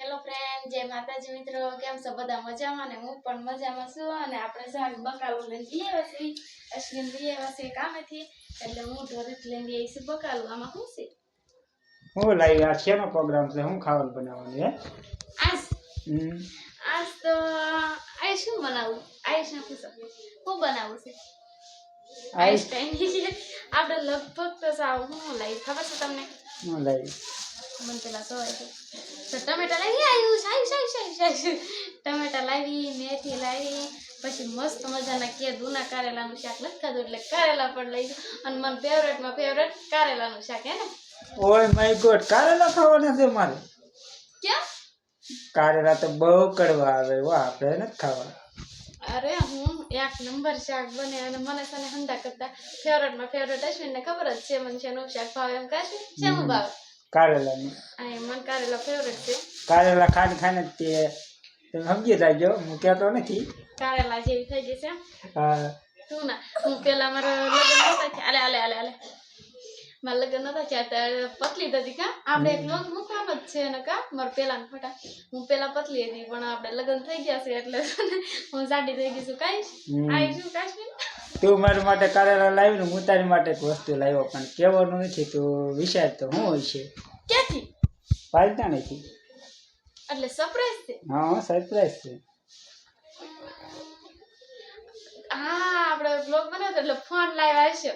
Hello friend જય માતાજી મિત્રો. કેમ છો? બધા મજામાં ને હું પણ મજામાં છું. અને આપણે સાહેબ બકાલો લઈને જઈ આવ્યા છીએ અશ્વિન જઈ આવ્યા કામેથી એટલે હું ઢોરીત લઈને આવી છું બકાલો. આમાં શું છે? હું લાવી આ શેનો પ્રોગ્રામ છે? હું ખાવાનું બનાવવાનું હે? આજ આજ તો આ શું બનાવું? આયુષ ને પૂછો શું બનાવું છે? આયુષ આપણે લગભગ તો સાવ હું લાવી ખબર છે તમને? હું લાવી. મને પેલા સવાય તો ટમેટા લાવી આવ્યું સાઈ સાઈ સાઈ ટમેટા લાવી મેથી લાવી પછી મસ્ત મજાના કે દૂના કારેલાનું શાક નથી ખાધું એટલે કારેલા પણ લઈ અને મને ફેવરેટમાં ફેવરેટ કારેલાનું શાક હે ને? ઓય માય ગોડ કારેલા ખાવાના છે મારે? કેમ કારેલા તો બહુ કડવા આવે હો આપણે નથી ખાવા અરે હું એક નંબર શાક બને અને મને સને હંડા કરતા ફેવરેટમાં ફેવરેટ અશ્વિનને ખબર જ છે મને શેનું શાક ભાવે એમ કાશ્મીર શેનું ભાવે? કારેલાની મને કારેલા ફેવરેટ છે. કારેલા ખાને ખાને તે તમે સમજી જાજો હું કહેતો નથી. કારેલા જેવી થઈ ગઈ છે. હા. તું ના હું પેલા મારા લગ્ન નતા થયા. અલે અલે અલે અલે મારા લગ્ન નતા થયા ત્યારે પતલી હતી કા. આપણે એક લોક મૂકવાનું જ છે ને કા મારા પેલા ફોટા. હું પેલા પતલી હતી પણ આપણે લગ્ન થઈ ગયા છે એટલે હું જાડી થઈ ગઈ છું. કાંઈ. આવી છું કાશ્મીર? તું મારા માટે કારેલા લાવીને હું તારી માટે એક વસ્તુ લાવ્યો પણ કહેવાનું નથી તું વિચાર તો શું હોય છે ક્યાંથી? પાલતા નથી એટલે સરપ્રાઈઝ છે? હા સરપ્રાઈઝ છે. હા આપણે બ્લોગ બનાવતો એટલે ફોન લાવ્યા હશે.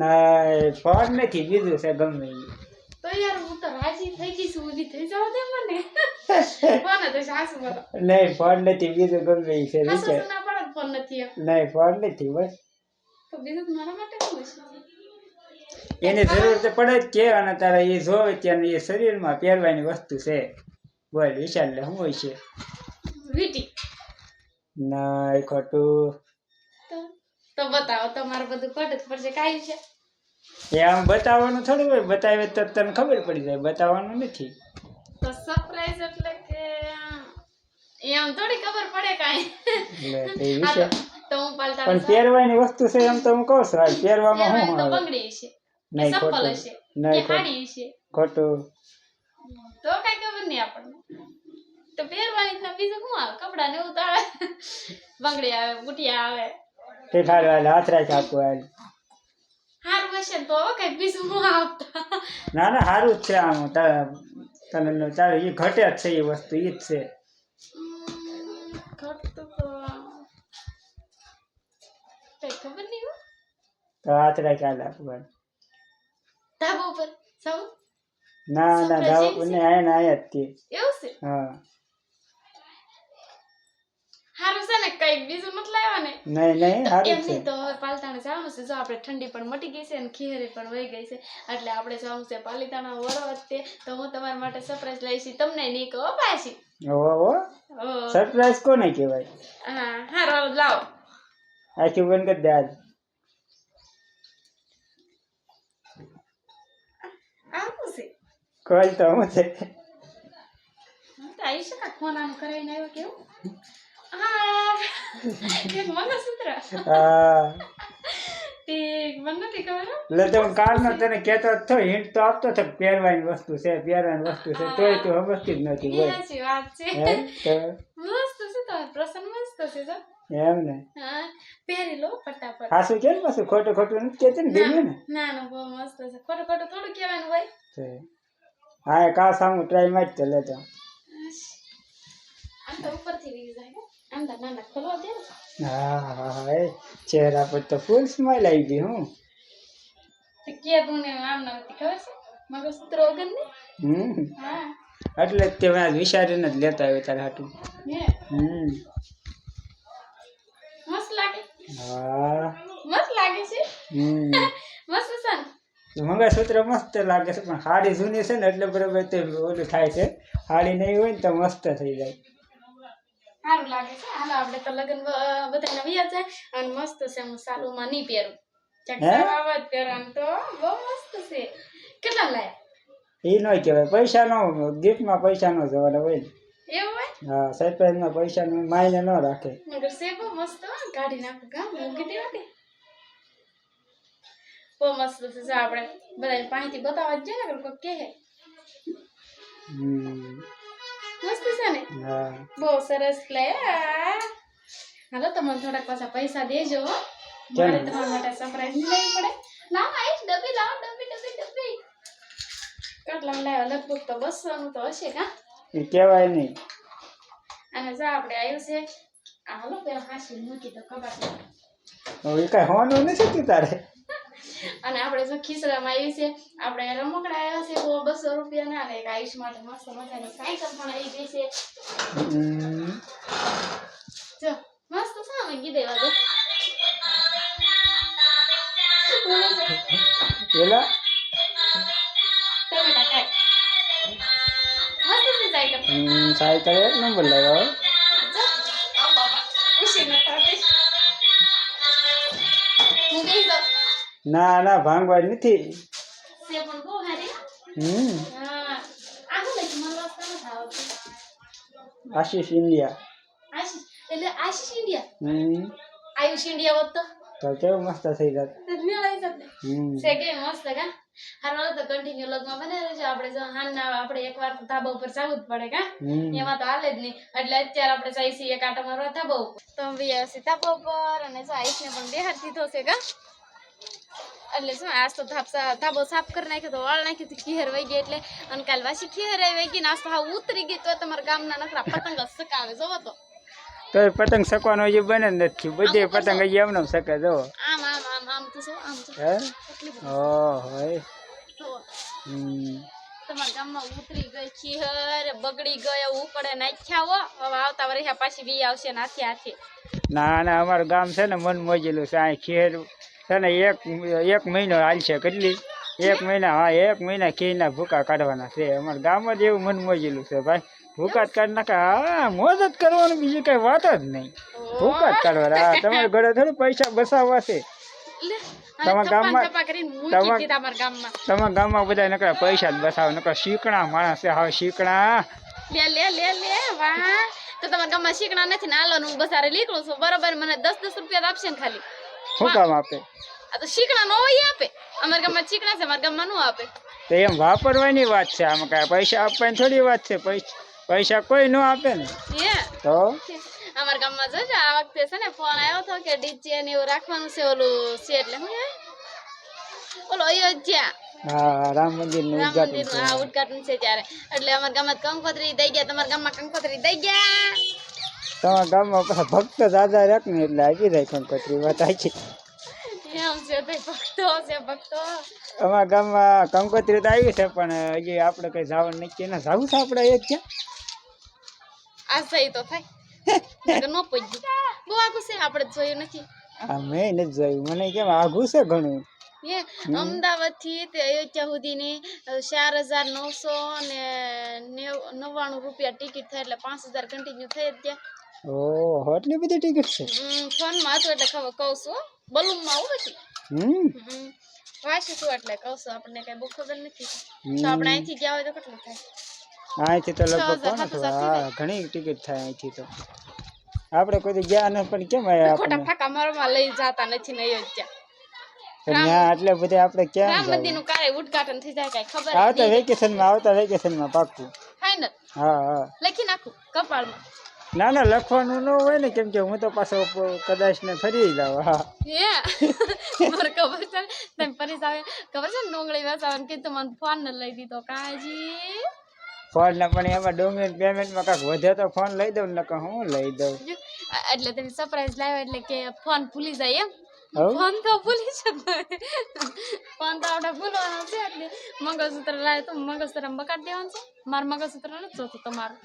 ના ફોન નથી બીજું છે ગમે. તો યાર હું તો રાજી થઈ ગઈ છું ઊભી થઈ જાવ દે મને. કોને તો સાસુ બોલો. નહીં ફોન નથી બીજું ગમે છે વિચાર. ફોન નથી નહીં ફોન નથી બસ. તો બીજું મારા માટે શું છે એની જરૂર તો પડે જ કે અને તારે એ જોવે ત્યારે એ શરીરમાં પહેરવાની વસ્તુ છે. બોલ વિશાલ લે શું હોય છે? વીટી. ના ખોટું. તો બતાવો તમારું બધું ખોટું પડશે કાંઈ છે? એ આમ બતાવવાનું થોડું હોય બતાવે તો તને ખબર પડી જાય બતાવવાનું નથી. તો સરપ્રાઈઝ એટલે કે એમ થોડી ખબર પડે કાંઈ. તે હા પાલતા પણ પહેરવાની વસ્તુ છે એમ તો હું કહું છું હાલ પહેરવામાં શું તો બંગડી છે. નહીં ખોટું. નહીં ખોટું. છે ખોટું. તો કઈ ખબર નહીં આપણને. તો પહેરવાની તો બીજું શું આવે? કપડા ને ઉતાળે બંગડી આવે બુટિયા આવે. તે ખાલી હાલ હાથ રાખ આપવું હાલ. હારું હશે તો કઈ બીજું શું આવતા ના ના સારું જ છે આમ. તને ચાલો એ ઘટે જ છે એ વસ્તુ એ જ છે. ઘટતું તો ધાબા ઉપર? સૌ ના ના ધાબા જાવ ને આયા ને આયા તે. એવું છે? હા. હારું છે ને કઈ બીજું નથી લાવ્યા ને? નહીં નહીં સારું છે. તો હવે પાલતાણે જવાનું છે. જો આપણે ઠંડી પણ મટી ગઈ છે અને ખીહેરી પણ વહી ગઈ છે. એટલે આપણે જવાનું છે પાલિતાણા વરો વખતે તો હું તમારા માટે સરપ્રાઈઝ લઈશ તમને નહીં કહો પાછી. ઓહો સરપ્રાઈઝ કોને કહેવાય? હા હારો લાવો. આખી બંધ કરી દે હાલ આવું છે કોલ તો હું છે. હું તો આવી શકા ફોન આમ કરાવીને આવ્યો કેવું? હા એક મંગળસૂત્ર. હા. તે મને નથી ખબર એટલે તો હું કાલનો તને કહેતો જ હિન્ટ તો આપતો હતો પહેરવાની વસ્તુ છે પહેરવાની વસ્તુ છે તોય તું સમજતી જ નથી એ સાચી વાત છે. મસ્ત છે તો પ્રસન્ન મસ્ત છે જો એમ ને? હા પહેરી લો ફટાફટ. હાસું કેમ? પાછું ખોટું ખોટું નથી કહેતી ને ને ના? ના બહુ મસ્ત છે. ખોટું ખોટું થોડું કહેવાનું હોય. હા કા સામું ટ્રાય મારી તો લેતો તો હો. તો. હા હા એ ચહેરા પર તો ફૂલ સ્માઈલ આવી ગઈ હું. તો કીધું ને આમ ના ખબર છે? મંગળસૂત્ર વગરની હમ. હા. એટલે જ તે આજ વિચારીને જ લેતા આવ્યો તારે હાટું. હમ. મસ્ત લાગે. હા. મસ્ત લાગે છે. હમ. મસ્ત ને. મંગળસૂત્ર મસ્ત લાગે છે પણ હાડી જૂની છે ને એટલે બરોબર તે ઓલું થાય છે. હાડી નહીં હોય ને તો મસ્ત થઈ જાય. સારું લાગે છે. હાલો આપણે તો લગ્ન બધા વ્યા છે અને મસ્ત છે હું સાલુમાં નહીં પહેરું? ચકસાવા જ પહેરવાનું તો બહુ મસ્ત છે. કેટલા લાયા? એ ન કહેવાય પૈસા નો ગિફ્ટમાં પૈસા નો જવાના હોય એવું હોય? હા સરપ્રાઈઝમાં પૈસા નો માયને ન રાખે. બહુ મસ્ત કાઢી નાખું. ગામ મૂકી દેવા બહુ મસ્ત છે જો આપણે બધાને પાણીથી બતાવવા જ જોઈએ ને કોઈ કહે. હમ. મસ્ત ને? બહુ સરસ લે. હાલો તમને થોડાક પાછા પૈસા દેજો? મારે તમારા માટે સરપ્રાઈઝ લેવી પડે. લાવો આઈશ ડબ્બી લાવો ડબ્બી ડબ્બી ડબ્બી. કેટલા લાવ્યા લગભગ તો બસો નું તો હશે કા એ કહેવાય નહીં. અને જો આપણે આવ્યું છે આ હાલો પેલા હાસી મૂકી તો કબાટ હવે કાંઈ હોવાનું નથી તારે? અને આપણે જો ખીચડામાં આવી છે આપણે રમકડા આવ્યા છે બહુ બસો રૂપિયાના અને એક આયુષ માટે મસ્ત મજાની સાયકલ પણ આવી ગઈ છે. જો મસ્ત છે કીધે વાગે પેલા ટમેટા ખાય. મસ્ત છે સાયકલ. સાયકલ એક નંબર લાવ્યો ના ના ભાંગવાડ નથી. હમ. આશીષ ઇન્ડિયા. એટલે આશીષ ઇન્ડિયા? હમ. આયુષ ઇન્ડિયા હોત તો? કેવું મસ્ત થઈ જાત. છે મસ્ત કા? હારો તો કન્ટિન્યુ લગમાં બને રહેશે આપણે જો હાનના આપણે એકવાર ધાબા ઉપર જવું જ પડે કા? એમાં તો હાલે જ નહીં. એટલે અત્યારે આપણે જઈશું એક આટો મારવા ધાબા ઉપર. તો બી ધાબા ઉપર અને જો આઈસને પણ બેહાડ દીધો છે કા? એટલે શું આજ તો ધાપસા ધાબો સાફ કરી નાખ્યો તો વાળ નાખ્યો તો ખીહર વહી ગઈ એટલે અને કાલ વાસી ખીહર વહી ગઈ ને આજ તો હાવ ઉતરી ગઈ તો તમારા ગામના નકરા પતંગ સકાવે જોવો તો. તો પતંગ શકવાનો જે બને નથી. બધે પતંગ હજી એમને એમ શકે જો આમ આમ આમ આમ તો શું આમ તો. હે? ઓ હોય તમારા ગામમાં ઉતરી ગઈ ખીહર બગડી ગયો ઉપડે નાખ્યા હો. હવે આવતા વર્ષે પાછી બી આવશે નાથી હાથે ના ના અમારું ગામ છે ને મન મોજેલું છે. આ ખેર છે ને એક એક મહિનો હાલશે કેટલી? એક મહિના હા એક મહિના કેના ભૂકા કાઢવાના છે. અમારે ગામમાં જ એવું મન મોજેલું છે ભાઈ. ભૂકા જ કાઢી નાખે. હા મોજ જ કરવાનું બીજી કઈ વાત જ નહીં. ભૂકા જ કાઢવાના. હા તમારે ઘરે થોડી પૈસા બસાવવા છે. તમારા ગામમાં- તમારા- ગામમાં. બધા નકરા પૈસા જ બસાવે. નકરા શીકણા માણસ છે. હવે શીકણા. લે લે લે લે વાહ. તો તમારા ગામમાં શીખણા નથી ને હાલો હું બસારે નીકળું છું. બરોબર મને દસ દસ રૂપિયા આપશે ને ખાલી. શું કામ આપે? આ તો શીકણા નો હોય આપે. અમારા ગામમાં શીખણા છે અમારા ગામમાં નો આપે. તો એમ વાપરવાની વાત છે આમાં કાંઈ પૈસા આપવાની થોડી વાત છે પૈસા કોઈ ન આપે ને. તો? અમારા ગામમાં જોજો આ વખતે છે ને ફોન આવ્યો હતો કે ડીજે ને એવું રાખવાનું છે ઓલું છે એટલે હું ઓલો અયોધ્યા. હા રામ મંદિરનું રામ ઉદ્ઘાટન ઉદઘાટન છે ત્યારે. એટલે અમારા ગામમાં કંકોત્રી દઈ ગયા તમારા ગામમાં કંકોત્રી દઈ ગયા? તમારા ગામમાં પાછા ભક્ત દાદા રાખ ને એટલે આપી જાય કંકોત્રી વાત ભક્તો અમારા ગામમાં કંકોત્રી તો આવી છે પણ હજી આપણે કઈ જવાનું નક્કી ના. જવું છે આપણે એ ક્યાં? આ તો થાય. ન નો પહોંચ્યું બહુ આગું છે આપણે જોયું નથી. આ મેં નથી જોયું. મને કેમ આઘું છે ઘણું? એ અમદાવાદથી તે અયોધ્યા સુધીની ચાર હજાર નવસો ને નેવ- નવ્વાણું રૂપિયા ટિકિટ થાય એટલે પાંચ હજાર કન્ટિન્યુ થઈ જ ગયા ઓહો એટલી બધી ટિકિટ છે? ફોનમાં હતું એટલે ખબર કહું છું બલૂનમાં આવું નથી? હમ. વાંચું છું એટલે કહું છું આપણને કઈ બહુ ખબર નથી. તો આપણે અહીંથી ગયા હોય તો કેટલું થાય? અહીંથી તો લગભગ કોણ હા ઘણી ટિકિટ થાય અહીંથી તો. આપણે કોઈ ગયા ન પણ કેમ આયા ખોટા ફાકા મારવા લઈ જતા નથી ને અયોધ્યા ત્યાં. એટલે બધે આપણે ક્યાં રામ મંદિરનું કાંઈ ઉદઘાટન થઈ જાય કઈ ખબર આવતા વેકેશનમાં આવતા વેકેશનમાં પાક્કું. ફાઈનલ હા હા. લખી નાખું કપાળમાં. ના ના લખવાનું ન હોય ને કેમ કે હું તો પાછો કદાચ ને ફરી જાવ હા. મને ખબર છે તમે પરેશ આવે ખબર છે ડુંગળી વેચાવાનું કીધું મને ફોન ને લઈ દીધો. કાજી ફોન ને પણ એમાં ડુંગળી પેમેન્ટમાં કાક વધે તો ફોન લઈ દઉં ને નકર હું લઈ દઉં? એટલે તમે સરપ્રાઈઝ લાવ્યો એટલે કે ફોન ભૂલી જાય એમ? ફોન તો ભૂલી જ ફોન તો આપણે ભૂલવાનો છે એટલે મંગળસૂત્ર લાવ્યો તો મંગળસૂત્ર બકાડી દેવાનું છે. મારું મંગળસૂત્ર નથી જોતું તમારું.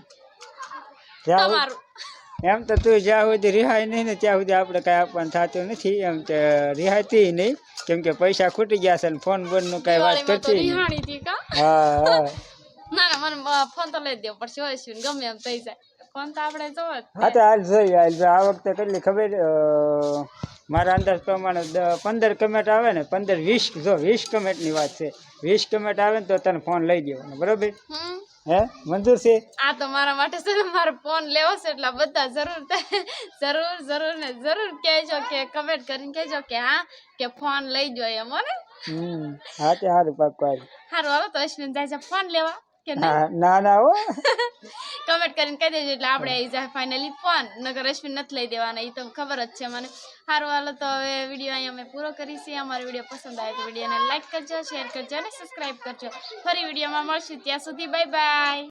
તમારું. એમ તો તું જ્યાં સુધી રિહાય નહીં ને ત્યાં સુધી આપણે કાંઈ આપવાનું થતું નથી. એમ તો રિહાતી નહીં. કેમ કે પૈસા ખૂટી ગયા છે ને ફોન બોનનું કાંઈ વાત કરતી હા હા. ના ના મને ફોન તો લઈ દેવો પડશે હોય શું ગમે એમ થઈ જાય. ફોન તો આપણે જોવો હા તો હાલ જોઈએ હાલ આ વખતે કેટલી ખબર મારા અંદાજ પ્રમાણે પંદર કમેન્ટ આવે ને પંદર વીસ જો વીસ કમેન્ટની વાત છે. વીસ કમેન્ટ આવે ને તો તને ફોન લઈ દેવાનો બરોબર? હે? મંજૂર છે? આ તો મારા માટે છે ને મારો ફોન લેવો છે એટલે બધા જરૂર જરૂર જરૂર ને જરૂર કહેજો કે કમેન્ટ કરીને કહેજો કે હા કે ફોન લઈ જો એમ ને? હમ હા તે સારું પાક્કું હારું. હવે તો અશ્વિન જાય છે ફોન લેવા કે ના ના ના હો. કમેન્ટ કરીને કહી દેજો એટલે આપણે આવી જાય ફાઇનલી ફોન. નગર અશ્વિન નથી લઈ દેવાના. એ તો ખબર જ છે મને. સારું હાલો તો હવે વીડિયો અહીંયા અમે પૂરો કરીશું અમારો વીડિયો પસંદ આવે તો વિડીયોને લાઇક કરજો શેર કરજો અને સબસ્ક્રાઈબ કરજો. ફરી વિડીયોમાં મળશું. ત્યાં સુધી બાય બાય